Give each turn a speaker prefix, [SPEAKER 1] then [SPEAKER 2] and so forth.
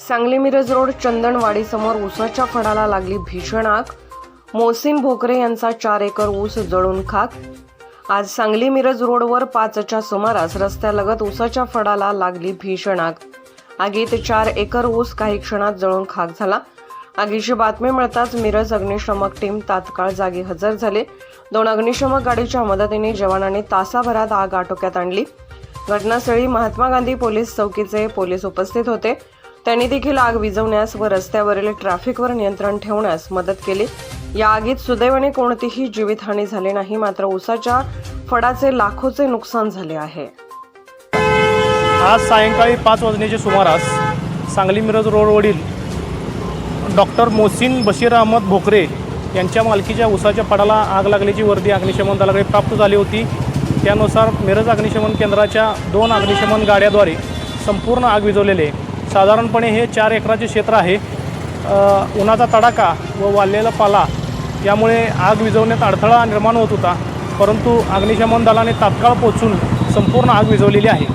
[SPEAKER 1] Sangli Miraj road चंदनवाडीसमोर ऊसाच्या फडाला लागली भीषण आग. मोहसिन भोकरे यांचा चार एकर ऊस जळून खाक. आज सांगली मिरज रोडवर पाचच्या सुमारास रस्त्यालगत ऊसाच्या फडाला लागली भीषण आग. आगीत चार एकर ऊस काही क्षणात जळून खाक झाला. आगीची बातमी मिळताच मिरज अग्निशमक टीम तात्काळ जागी हजर झाले. दोन अग्निशमक गाडीच्या मदतीने जवानांनी तासाभरात आग आटोक्यात आणली. घटनास्थळी महात्मा गांधी पोलीस चौकीचे पोलीस उपस्थित होते. त्यांनी देखील आग विझवण्यास व रस्त्यावरील ट्रॅफिकवर नियंत्रण ठेवण्यास मदत केली. या आगीत सुदैवाने कोणतीही जीवितहानी झाली नाही मात्र उसाच्या फडाचे लाखोचे नुकसान झाले आहे.
[SPEAKER 2] आज सायंकाळी पाच वाजण्याच्या सुमारास सांगली मिरज रोडवरील डॉक्टर मोहसिन बशीर अहमद भोकरे यांच्या मालकीच्या उसाच्या पडाला आग लागल्याची वर्दी अग्निशमन दलाकडे प्राप्त झाली होती. त्यानुसार मिरज अग्निशमन केंद्राच्या दोन अग्निशमन गाड्याद्वारे संपूर्ण आग विझवलेले आहे. साधारणपणे हे चार एकराचे क्षेत्र आहे. उन्हाचा तडाखा व वाळलेला पाला यामुळे आग विझवण्यात अडथळा निर्माण होत होता. परंतु अग्निशमन दलाने तात्काळ पोचून संपूर्ण आग विझवलेली आहे.